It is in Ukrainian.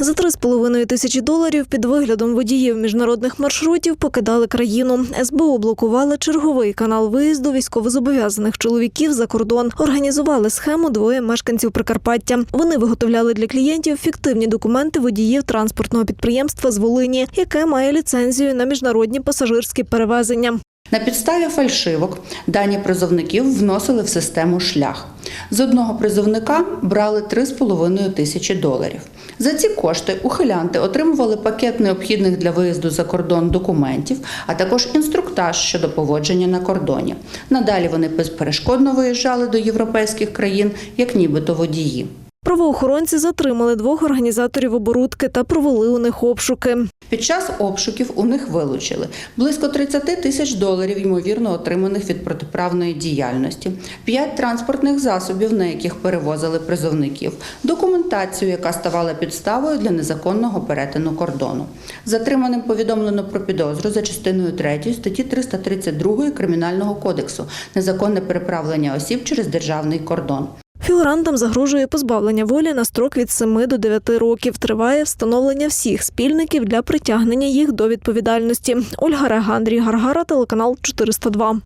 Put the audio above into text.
За 3,5 тисячі доларів під виглядом водіїв міжнародних маршрутів покидали країну. СБУ блокували черговий канал виїзду військовозобов'язаних чоловіків за кордон. Організували схему двоє мешканців Прикарпаття. Вони виготовляли для клієнтів фіктивні документи водіїв транспортного підприємства з Волині, яке має ліцензію на міжнародні пасажирські перевезення. На підставі фальшивок дані призовників вносили в систему шлях. З одного призовника брали 3,5 тисячі доларів. За ці кошти ухилянти отримували пакет необхідних для виїзду за кордон документів, а також інструктаж щодо поводження на кордоні. Надалі вони безперешкодно виїжджали до європейських країн, як нібито водії. Правоохоронці затримали двох організаторів оборудки та провели у них обшуки. Під час обшуків у них вилучили близько 30 тисяч доларів, ймовірно, отриманих від протиправної діяльності, 5 транспортних засобів, на яких перевозили призовників, документацію, яка ставала підставою для незаконного перетину кордону. Затриманим повідомлено про підозру за частиною 3 статті 332 Кримінального кодексу незаконне переправлення осіб через державний кордон. Фігурантам загрожує позбавлення волі на строк від 7 до 9 років. Триває встановлення всіх спільників для притягнення їх до відповідальності. Ольга Рега, Андрій Гаргара, телеканал 402.